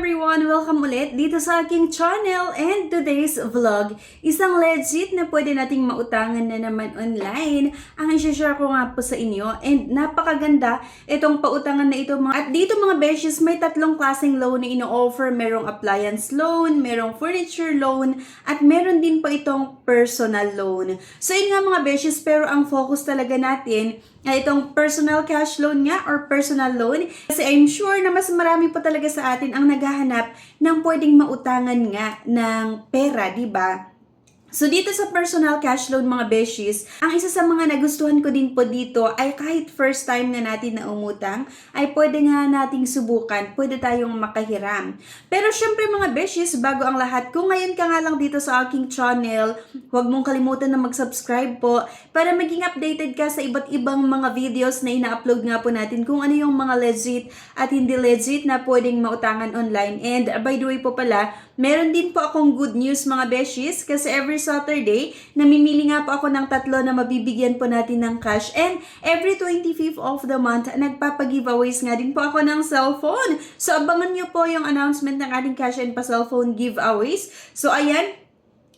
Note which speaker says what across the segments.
Speaker 1: everyone! Welcome ulit dito sa aking channel and today's vlog. Isang legit na pwede nating mautangan na naman online ang isi-share ko nga po sa inyo and napakaganda itong pautangan na ito. mga- At dito mga beshes, may tatlong klaseng loan na ino-offer. Merong appliance loan, merong furniture loan, at meron din po itong personal loan. So yun nga mga beshes, pero ang focus talaga natin itong personal cash loan nga or personal loan. Kasi I'm sure na mas marami pa talaga sa atin ang naghahanap ng pwedeng mautangan nga ng pera, di ba? So dito sa personal cash loan mga beshies, ang isa sa mga nagustuhan ko din po dito ay kahit first time na natin na umutang, ay pwede nga nating subukan, pwede tayong makahiram. Pero syempre mga beshies, bago ang lahat, kung ngayon ka nga lang dito sa aking channel, huwag mong kalimutan na mag-subscribe po para maging updated ka sa iba't ibang mga videos na ina-upload nga po natin kung ano yung mga legit at hindi legit na pwedeng mautangan online. And by the way po pala, meron din po akong good news mga beshies kasi every Saturday, namimili nga po ako ng tatlo na mabibigyan po natin ng cash. And every 25th of the month, nagpapag-giveaways nga din po ako ng cellphone. So abangan nyo po yung announcement ng ating cash and pa cellphone giveaways. So ayan,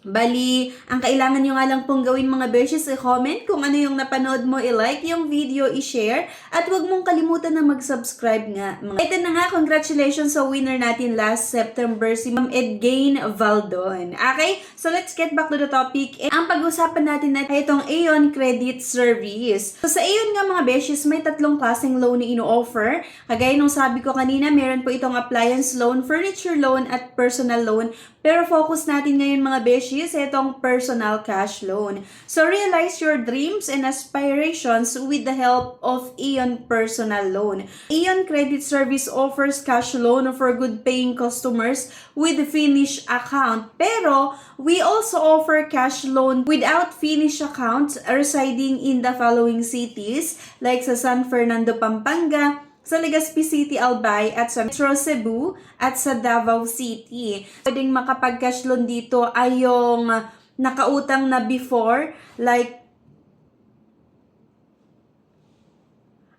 Speaker 1: Bali, ang kailangan nyo nga lang pong gawin mga beshes, i-comment kung ano yung napanood mo, i-like yung video, i-share, at huwag mong kalimutan na mag-subscribe nga. Mga. Ito na nga, congratulations sa winner natin last September, si Ma'am Edgain Valdon. Okay, so let's get back to the topic. Ang pag-usapan natin na ay itong Aeon Credit Service. So sa Aeon nga mga beshes, may tatlong klaseng loan na ino-offer. Kagaya nung sabi ko kanina, meron po itong appliance loan, furniture loan, at personal loan. Pero focus natin ngayon mga beshies, itong personal cash loan. So realize your dreams and aspirations with the help of Aeon Personal Loan. Aeon Credit Service offers cash loan for good paying customers with Finish account. Pero we also offer cash loan without Finish accounts residing in the following cities like sa San Fernando, Pampanga, sa Legazpi City, Albay, at sa Metro Cebu, at sa Davao City. Pwedeng makapag-cash loan dito ay yung nakautang na before, like,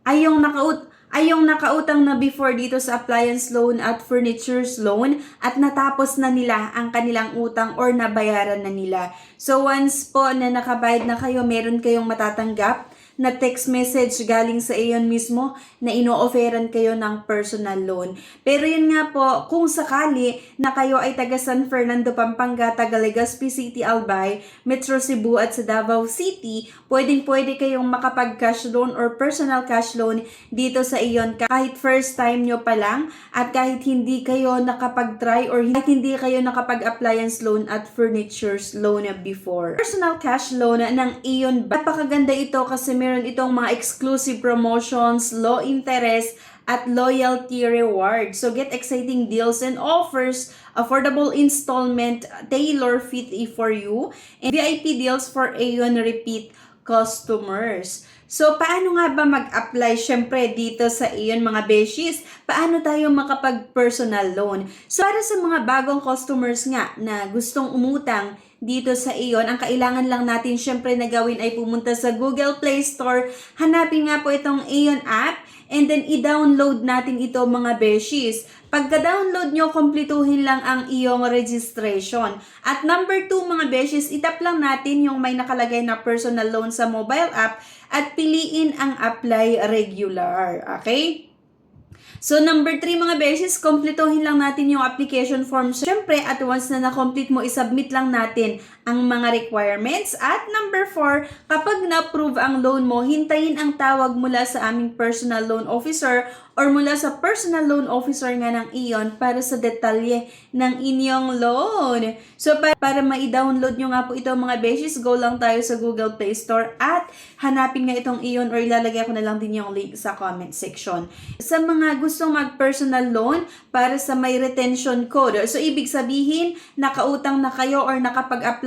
Speaker 1: ay yung nakaut ay yung nakautang na before dito sa appliance loan at furnitures loan at natapos na nila ang kanilang utang or nabayaran na nila. So once po na nakabayad na kayo, meron kayong matatanggap na text message galing sa iyon mismo na ino-offeran kayo ng personal loan. Pero yun nga po, kung sakali na kayo ay taga San Fernando, Pampanga, taga Legazpi City, Albay, Metro Cebu at sa Davao City, pwedeng pwede kayong makapag-cash loan or personal cash loan dito sa iyon kahit first time nyo pa lang at kahit hindi kayo nakapag-try or kahit hindi kayo nakapag-appliance loan at furnitures loan before. Personal cash loan ng iyon, napakaganda ito kasi meron itong mga exclusive promotions, low interest, at loyalty reward. So get exciting deals and offers, affordable installment, tailor fit for you, and VIP deals for Aeon repeat customers. So, paano nga ba mag-apply syempre dito sa iyon mga beshies? Paano tayo makapag-personal loan? So, para sa mga bagong customers nga na gustong umutang dito sa iyon, ang kailangan lang natin syempre na gawin ay pumunta sa Google Play Store, hanapin nga po itong Aeon app, and then i-download natin ito mga beshies. Pagka-download nyo, kompletuhin lang ang iyong registration. At number 2 mga beshies, itap lang natin yung may nakalagay na personal loan sa mobile app at piliin ang apply regular. Okay? So, number 3 mga beses, kompletuhin lang natin yung application form. Siyempre, at once na na-complete mo, isubmit lang natin ang mga requirements. At number 4, kapag na-approve ang loan mo, hintayin ang tawag mula sa aming personal loan officer or mula sa personal loan officer nga ng ION para sa detalye ng inyong loan. So, para, para ma-download nyo nga po ito mga beses, go lang tayo sa Google Play Store at hanapin nga itong ION or ilalagay ko na lang din yung link sa comment section. Sa mga gustong mag-personal loan para sa may retention code. So, ibig sabihin, nakautang na kayo or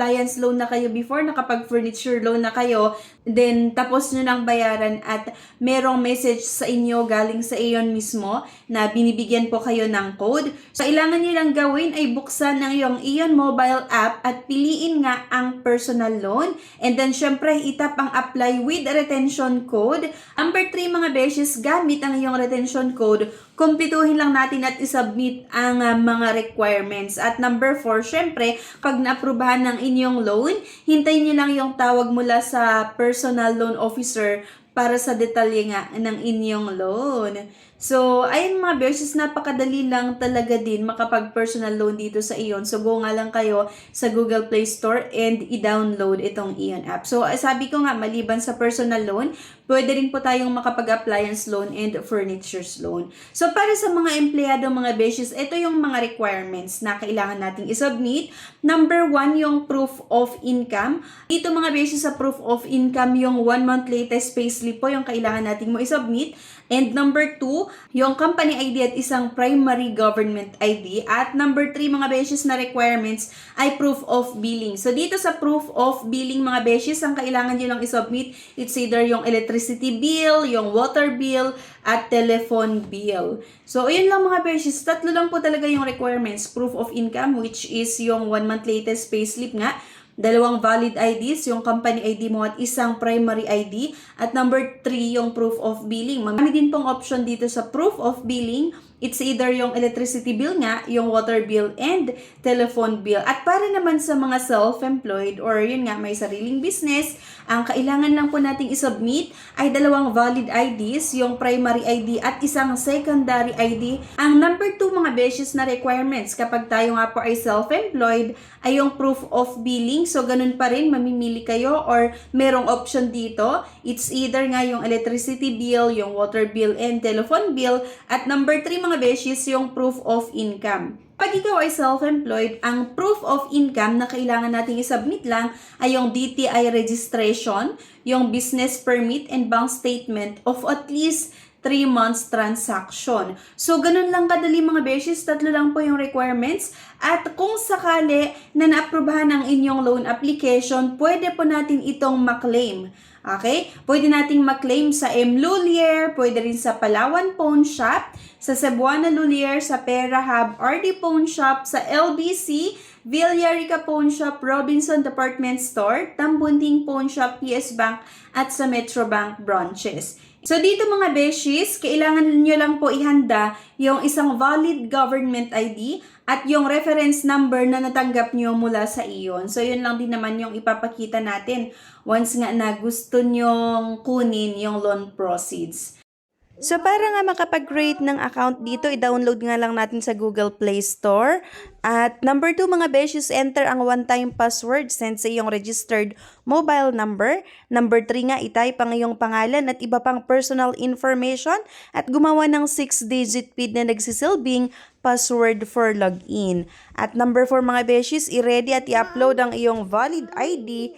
Speaker 1: nakapag-appliance loan na kayo before, nakapag-furniture loan na kayo, then tapos nyo nang bayaran at merong message sa inyo galing sa iyo Aeon mismo na binibigyan po kayo ng code. So, kailangan nyo lang gawin ay buksan ng iyong Aeon mobile app at piliin nga ang personal loan. And then, syempre, itap ang apply with retention code. Number 3, mga beshes, gamit ang iyong retention code, kumpletuhin lang natin at isubmit ang ah, mga requirements. At number 4, syempre, pag naaprubahan ng inyong loan, hintayin nyo lang yung tawag mula sa personal loan officer para sa detalye nga ng inyong loan. So, ayun mga beses, napakadali lang talaga din makapag-personal loan dito sa Ion. So, go nga lang kayo sa Google Play Store and i-download itong Ion app. So, ah, sabi ko nga, maliban sa personal loan, pwede rin po tayong makapag-appliance loan and furnitures loan. So, para sa mga empleyado, mga beses, ito yung mga requirements na kailangan nating isubmit. Number one, yung proof of income. Dito mga beses sa proof of income, yung one month latest payslip po yung kailangan nating mo isubmit. And number two, yung company ID at isang primary government ID. At number three, mga beses na requirements ay proof of billing. So, dito sa proof of billing, mga beses, ang kailangan nyo lang isubmit, it's either yung electricity bill, yung water bill, at telephone bill. So, ayun lang mga beses. Tatlo lang po talaga yung requirements. Proof of income, which is yung one month latest payslip nga dalawang valid IDs, yung company ID mo at isang primary ID. At number three, yung proof of billing. Marami din pong option dito sa proof of billing. It's either yung electricity bill nga, yung water bill, and telephone bill. At para naman sa mga self-employed or yun nga, may sariling business, ang kailangan lang po nating isubmit ay dalawang valid IDs, yung primary ID at isang secondary ID. Ang number two mga beses na requirements kapag tayo nga po ay self-employed ay yung proof of billing. So, ganun pa rin, mamimili kayo or merong option dito. It's either nga yung electricity bill, yung water bill, and telephone bill. At number three mga beses, yung proof of income. Pag ikaw ay self-employed, ang proof of income na kailangan nating isubmit lang ay yung DTI registration, yung business permit and bank statement of at least 3 months transaction. So, ganun lang kadali mga beses, tatlo lang po yung requirements. At kung sakali na naaprubahan ang inyong loan application, pwede po natin itong maklaim. Okay? Pwede nating maklaim sa M. Lulier, pwede rin sa Palawan Pawn Shop, sa Cebuana Lulier, sa Pera Hub, RD Pawn Shop, sa LBC, Villarica Pawn Shop, Robinson Department Store, Tambunting Pawn Shop, PS Bank, at sa Metrobank branches. So dito mga beshies, kailangan nyo lang po ihanda yung isang valid government ID at yung reference number na natanggap nyo mula sa iyon. So yun lang din naman yung ipapakita natin once nga na gusto nyong kunin yung loan proceeds. So para nga makapag-create ng account dito, i-download nga lang natin sa Google Play Store. At number two mga beshes, enter ang one-time password send sa iyong registered mobile number. Number three nga, itype ang iyong pangalan at iba pang personal information at gumawa ng 6-digit PIN na nagsisilbing password for login. At number four mga beshes, i-ready at i-upload ang iyong valid ID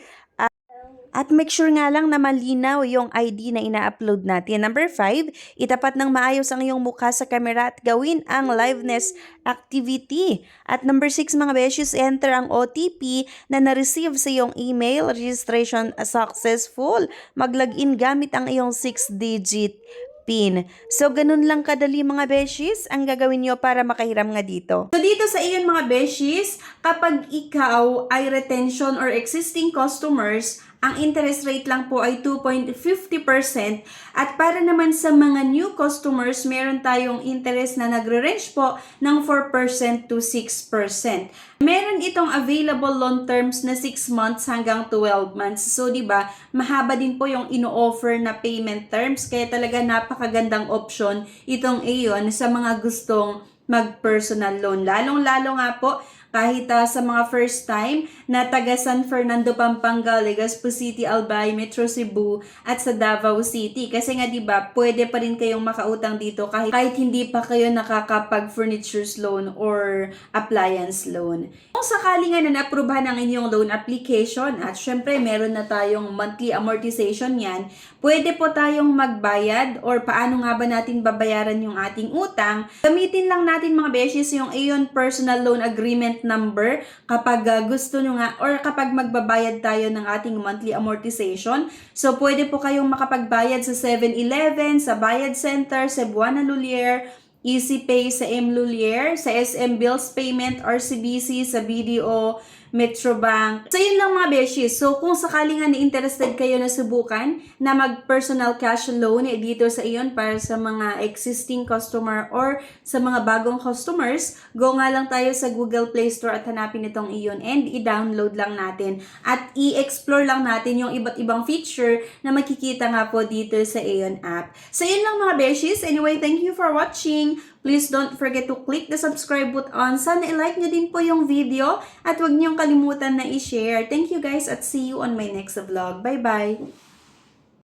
Speaker 1: at make sure nga lang na malinaw yung ID na ina-upload natin. Number 5, itapat ng maayos ang iyong mukha sa camera at gawin ang liveness activity. At number 6 mga beshes, enter ang OTP na na-receive sa iyong email, registration successful. Mag-login gamit ang iyong 6-digit PIN. So, ganun lang kadali mga beshies ang gagawin nyo para makahiram nga dito. So, dito sa iyon mga beshies, kapag ikaw ay retention or existing customers, ang interest rate lang po ay 2.50% at para naman sa mga new customers, meron tayong interest na nagre-range po ng 4% to 6%. Meron itong available loan terms na 6 months hanggang 12 months. So, di ba, mahaba din po yung ino-offer na payment terms kaya talaga napakagandang option itong Aeon sa mga gustong mag-personal loan. Lalong-lalo nga po kahit uh, sa mga first time na taga San Fernando, Pampanga, Legazpo City, Albay, Metro Cebu at sa Davao City. Kasi nga 'di ba, pwede pa rin kayong makautang dito kahit kahit hindi pa kayo nakakapag furnitures loan or appliance loan. Kung sakali nga na naaprubahan ang inyong loan application at syempre meron na tayong monthly amortization yan, pwede po tayong magbayad or paano nga ba natin babayaran yung ating utang. Gamitin lang natin mga beses yung Aeon Personal Loan Agreement payment number kapag uh, gusto nyo nga or kapag magbabayad tayo ng ating monthly amortization. So, pwede po kayong makapagbayad sa 7-Eleven, sa Bayad Center, sa Buana Lulier, EasyPay sa M. Lulier, sa SM Bills Payment, RCBC, sa BDO, Metrobank. So, yun lang mga beshi. So, kung sakali nga na-interested kayo na subukan na mag-personal cash loan eh, dito sa iyon para sa mga existing customer or sa mga bagong customers, go nga lang tayo sa Google Play Store at hanapin itong iyon and i-download lang natin at i-explore lang natin yung iba't ibang feature na makikita nga po dito sa Aeon app. So, yun lang mga beshies. Anyway, thank you for watching. Please don't forget to click the subscribe button. Sana i-like nyo din po yung video at huwag niyong kalimutan na i-share. Thank you guys at see you on my next vlog. Bye-bye!